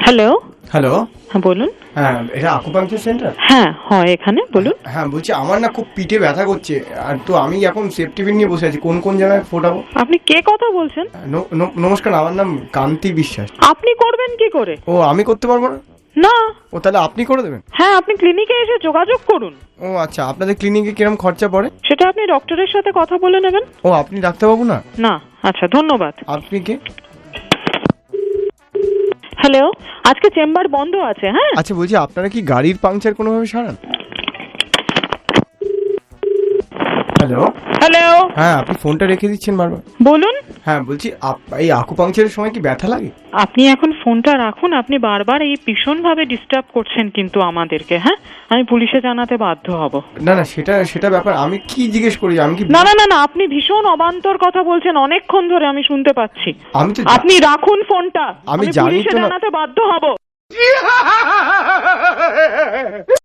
Hello hello হ্যাঁ বলুন। হ্যাঁ এটা আকুপাংচার সেন্টার হ্যাঁ হয় এখানে বলুন। হ্যাঁ বলছি আমার না খুব পিঠে ব্যথা করছে। আর তো আমি এখন সেফটি পিন নিয়ে বসে আছি। কোন কোন জায়গায় ফোটাবো? আপনি কে কথা বলছেন? ন- ন- নমস্কার আমার নাম কান্তি বিশ্বাস। আপনি করবেন কি করে? ও আমি করতে পারব না? না। ও তাহলে আপনি করে দেবেন? হ্যাঁ আপনি ক্লিনিকে এসে যোগাযোগ করুন। ও আচ্ছা আপনাদের ক্লিনিকে কিরম খরচা পড়ে? সেটা আপনি ডক্টরের সাথে কথা বলে নেবেন। ও আপনি ডাক্তারবাবু না? না আচ্ছা ধন্যবাদ। আপনি কে? হ্যালো আজকে চেম্বার বন্ধ আছে হ্যাঁ? আচ্ছা বলছি আপনারা কি গাড়ির পাংচার কোনোভাবে সারান? হ্যালো হ্যালো হ্যাঁ আপনি ফোনটা রেখে দিচ্ছেন বারবার। বলুন। হ্যাঁ বলছি আপ- এই আকুপাংচারের সময় কি ব্যথা লাগে? আপনি এখন ফোনটা রাখুন আপনি বারবার এই ভীষণভাবে ডিস্টার্ব করছেন কিন্তু আমাদেরকে হ্যাঁ? আমি পুলিশে জানাতে বাধ্য হব। না না সেটা সেটা ব্যাপার আমি কি জিজ্ঞেস করি আমি কি না না না না আপনি ভীষণ অবান্তর কথা বলছেন অনেকক্ষণ ধরে আমি শুনতে পাচ্ছি। আমি তো আপনি রাখুন ফোনটা আমি জানি পুলিশে তো না- জানাতে বাধ্য হব।